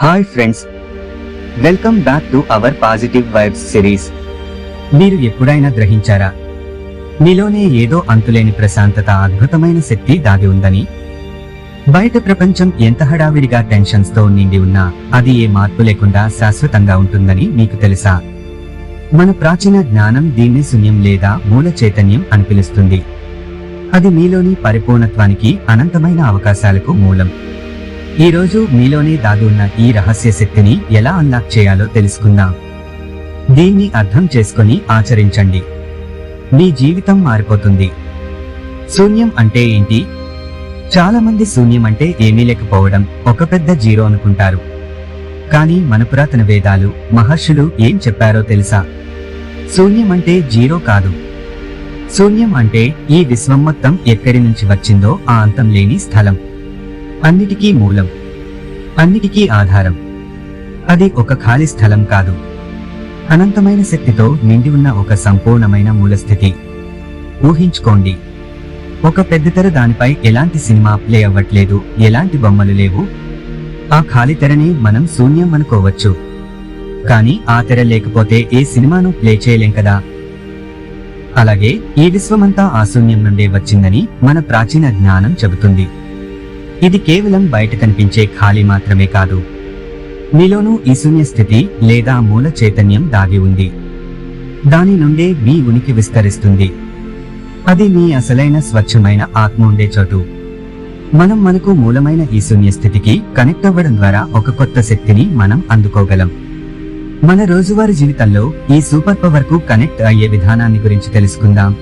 Hi friends welcome back to our positive vibes series మీరు ఎప్పుడైనా గ్రహించారా? మీలోనే ఏదో అంతులేని ప్రశాంతత అద్భుతమైన శక్తి దాగి ఉందని? బయట ప్రపంచం ఎంత హడావిడిగా టెన్షన్స్తో నిండి ఉన్నా అది ఏ మార్పు లేకుండా శాశ్వతంగా ఉంటుందని మీకు తెలుసా? మన ప్రాచీన జ్ఞానం దీన్ని శూన్యం లేదా మూల చైతన్యం అని పిలుస్తుంది. అది మీలోని పరిపూర్ణత్వానికి అనంతమైన అవకాశాలకు మూలం. ఈ రోజు మీలోనే దాగి ఉన్న ఈ రహస్య శక్తిని ఎలా అన్లాక్ చేయాలో తెలుసుకుందాం. దీన్ని అర్థం చేసుకొని ఆచరించండి. మీ జీవితం మారిపోతుంది. శూన్యం అంటే ఏంటి? చాలా మంది శూన్యం అంటే ఏమీ లేకపోవడం ఒక పెద్ద జీరో అనుకుంటారు. కానీ మన పురాతన వేదాలు మహర్షులు ఏం చెప్పారో తెలుసా? శూన్యం అంటే జీరో కాదు. శూన్యం అంటే ఈ విశ్వం మొత్తం ఎక్కడి నుంచి వచ్చిందో ఆ అంతం లేని స్థలం. అన్నిటికీ మూలం అన్నిటికీ ఆధారం. అది ఒక ఖాళీ స్థలం కాదు. అనంతమైన శక్తితో నిండి ఉన్న ఒక సంపూర్ణమైన మూలస్థితి. ఊహించుకోండి. ఒక పెద్ద తెర దానిపై ఎలాంటి సినిమా ప్లే అవ్వట్లేదు ఎలాంటి బొమ్మలు లేవు. ఆ ఖాళీ తెరని మనం శూన్యం అనుకోవచ్చు. కానీ ఆ తెర లేకపోతే ఏ సినిమాను ప్లే చేయలేం కదా. అలాగే ఈ విశ్వమంతా ఆ శూన్యం నుండే వచ్చిందని మన ప్రాచీన జ్ఞానం చెబుతుంది. ఇది కేవలం బయట కనిపించే ఖాళీ మాత్రమే కాదు. మీలోనూ ఈ శూన్య స్థితి లేదా మూల చైతన్యం దాగి ఉంది. దాని నుండే మీ ఉనికి విస్తరిస్తుంది. అది మీ అసలైన స్వచ్ఛమైన ఆత్మ ఉండే చోటు. మనం మనకు మూలమైన ఈ శూన్య స్థితికి కనెక్ట్ అవ్వడం ద్వారా ఒక కొత్త శక్తిని మనం అందుకోగలం. మన రోజువారీ జీవితంలో ఈ సూపర్ పవర్కు కనెక్ట్ అయ్యే విధానాన్ని గురించి తెలుసుకుందాం.